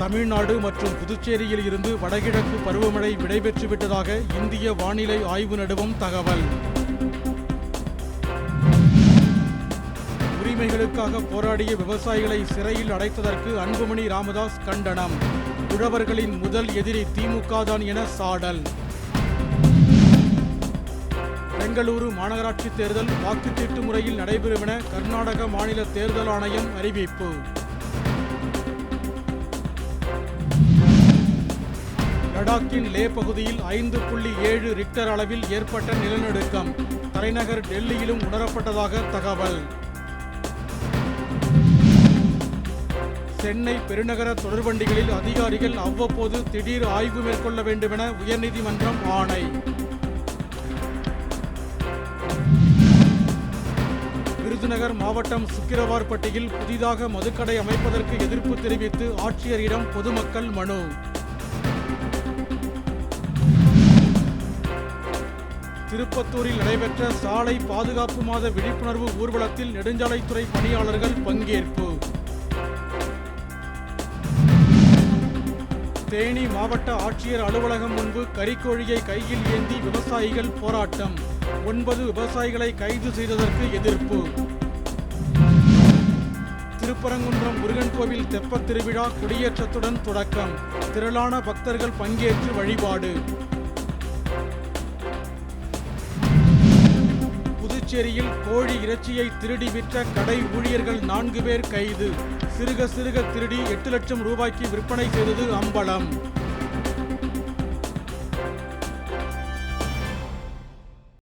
தமிழ்நாடு மற்றும் புதுச்சேரியில் இருந்து வடகிழக்கு பருவமழை விடைபெற்று விட்டதாக இந்திய வானிலை ஆய்வு நடுவம் தகவல். உரிமைகளுக்காக போராடிய விவசாயிகளை சிறையில் அடைத்ததற்கு அன்புமணி ராமதாஸ் கண்டனம். உழவர்களின் முதல் எதிரி திமுக தான் என சாடல். பெங்களூரு மாநகராட்சி தேர்தல் வாக்குச்சீட்டு முறையில் நடைபெறும் என கர்நாடக மாநில தேர்தல் ஆணையம் அறிவிப்பு. லடாக்கின் லே பகுதியில் ஐந்து புள்ளி ஏழு ரிக்டர் அளவில் ஏற்பட்ட நிலநடுக்கம். தலைநகர் டெல்லியிலும் உணரப்பட்டதாக தகவல். சென்னை பெருநகர தொடர்வண்டிகளில் அதிகாரிகள் அவ்வப்போது திடீர் ஆய்வு மேற்கொள்ள வேண்டுமென உயர்நீதிமன்றம் ஆணை. விருதுநகர் மாவட்டம் சுக்கிரவார்பட்டியில் புதிதாக மதுக்கடை அமைப்பதற்கு எதிர்ப்பு தெரிவித்து ஆட்சியரிடம் பொதுமக்கள் மனு. திருப்பத்தூரில் நடைபெற்ற சாலை பாதுகாப்பு மாத விழிப்புணர்வு ஊர்வலத்தில் நெடுஞ்சாலைத்துறை பணியாளர்கள் பங்கேற்பு. தேனி மாவட்ட ஆட்சியர் அலுவலகம் முன்பு கறிக்கோழியை கையில் ஏந்தி விவசாயிகள் போராட்டம். ஒன்பது விவசாயிகளை கைது செய்ததற்கு எதிர்ப்பு. திருப்பரங்குன்றம் முருகன் கோவில் தெப்பத் திருவிழா கொடியேற்றத்துடன் தொடக்கம். திரளான பக்தர்கள் பங்கேற்று வழிபாடு. புதுச்சேரியில் கோழி இறைச்சியை திருடி விற்ற கடை ஊழியர்கள் நான்கு பேர் கைது. சிறுக சிறுக திருடி எட்டு லட்சம் ரூபாய்க்கு விற்பனை செய்தது அம்பலம்.